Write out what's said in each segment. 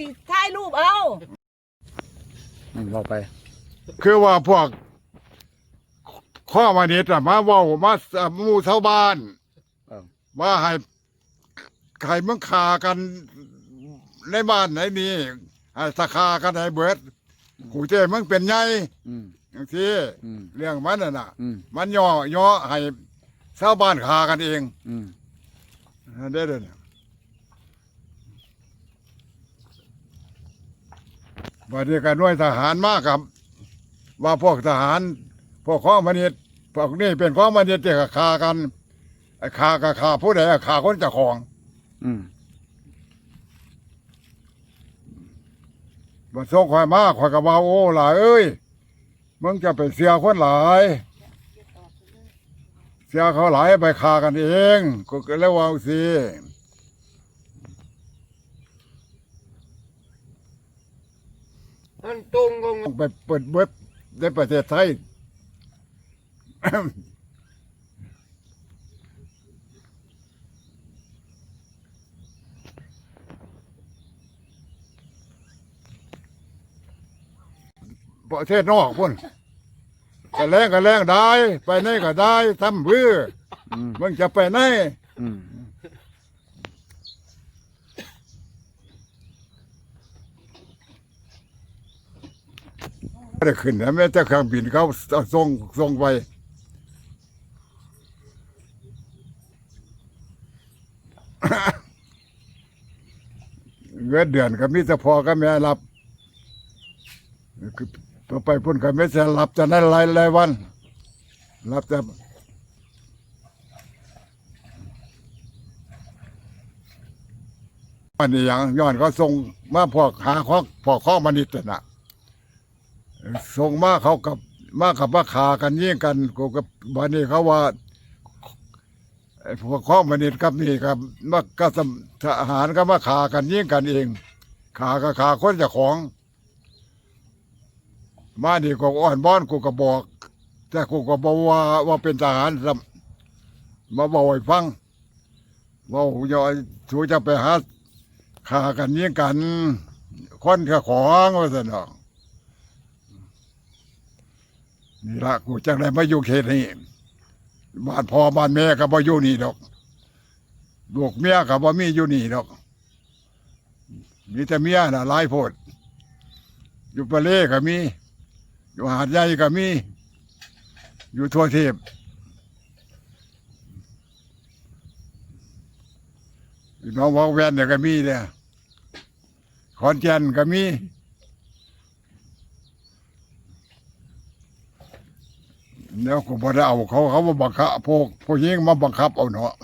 สิถ่ายรูปเอาอืมบอกไป คือว่าพวก ข้อมานิดอะมาเว่ามาหมู่ชาวบ้านเออมาให้ใครมึงขากันในบ้านไหนนี่ให้สาขากันให้เบิดกูเจ้มึงเป็นไงอืมอย่างที่อืมเรื่องมันน่ะนะอืมมันย่อย่อให้ชาวบ้านขากันเองอืมได้เลยเนี่ย วันนี้ก็หน่วยทหารมากครับ ว่าพวกทหารพวกข้อมันษย์พวกนี้เป็นข้อมันษย์ที่ขากันไอ้ขากับขาผู้ใดขาคนเจะของ อืมมาส่งข่อยมาข่อยก็ว่าโอ้หลายเอ้ยมึงจะไปเสียคนหลาย เสียเขาหลายไปขากันเอง ก็ก็แล้วว่าสิ มันตรงกงต้องไปเปิดเว็บในประเทศไทย ประเทศนอกพุ่นก็แรงก็แรงได้ ไปไหนก็ได้ทำเพื่ออืมมึงจะไปไหน อืม ได้ขึ้นนะแม้แต่เครื่องบินเขาส่งส่งไปเงินเดือนก็มีแต่พอก็แม่รับต่อไปพุ่นก็ไม่จะรับจะได้รายรายวัน รับแต่อันนี้อย่างย้อนก็ส่งมาพวกหาข้อพวกข้อมันนิดน่ะ ส่งมาเขากับมากับมาขากันยิ่งกันกูกับวันนี้เขาว่าพวกข้อมันนิดกับนี่ครับมาก็สำทหารก็มาขากันยิ่งกันเอง ขากับขาคนจะของ มาดีกูอ่อนบ้อนกูก็บอก แต่กูก็บอกว่าว่าเป็นทหารมาบอกให้ฟังว่าอย่าถูจะไปหาขากันยิ่งกันคนเจ้าของว่าสนอง นี่ละกูจังได้มาอยู่เขตนี้บ้านพ่อบ้านแม่ก็บ่อยู่นี่ดอกลูกเมียก็บ่มีอยู่นี่ดอก มีแต่เมียน่ะหลายโพดอยู่ปะเล่ก็มี อยู่หาดใหญ่ก็มี อยู่ทั่วเทพย์น้องวอกแวนเนี่ยก็มีเนี่ยขอนแก่นก็มี แล้วก็บ่ได้เอาเขาเขามาบังคับพวกพวกยิงมาบังคับเอาเนาะ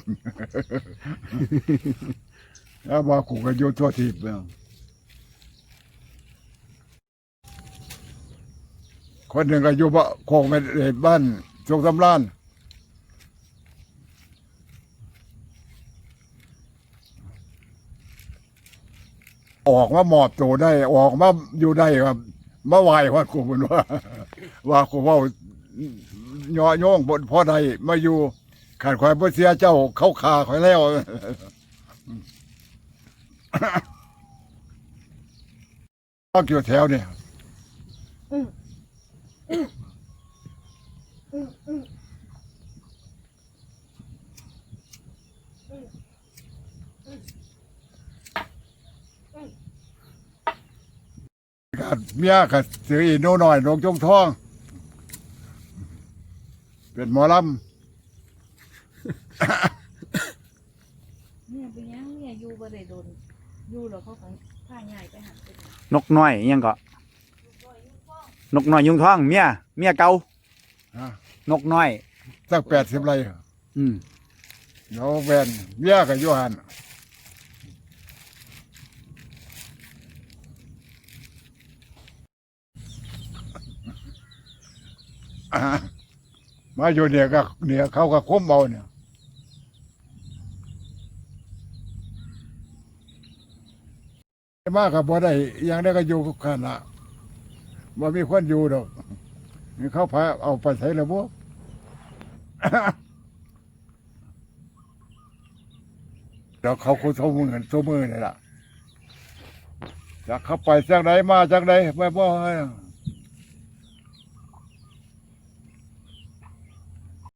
แล้วว่ากูก็อยู่ทั่วทิพย์เนี่ยคนหนึ่งก็อยู่บ้านโคงไม่ได้บ้านจงสำรานออกมาหมอบตัวได้ ออกมาอยู่ได้ครับมาไหวว่ากูเป็นว่าว่ากูเว่า ย่อโยงบนพ่อใดมาอยู่ขันควายบ่เสียเจ้าเขาขาข่อยแล้วก็เกี่ยวแถวเนี่ยเมียกัดซื้ออีโนหน่อยนกจงทอง เป็นหมอลเนี่ยเป็นยังเนี่ยอยู่บ่ได้โดนอยู่แล้วเขาก็พาใหญ่ไปหาเป็นนกน้อยอิหยังก็นกน้อยยุงท้องเมียเมียเก่าำฮะนกน้อยสักแปดสิบไรอืมเดี๋ยวแวนเมียกับยูหันอ่า มาอยู่เนี่ยก็เนี่ยเขาก็คุ้มเอาเนี่ยมากกับบ่ได้อยังได้ก็อยู่ขนาดบ่มีคนอยู่ดอกนี่เขาพาเอาไปใช้ระบบเดี๋ยวเขาคุยโทมือกันโทรมือนี่แหละจากเข้าไปจากไหนมาจากไหนไปบ่ให้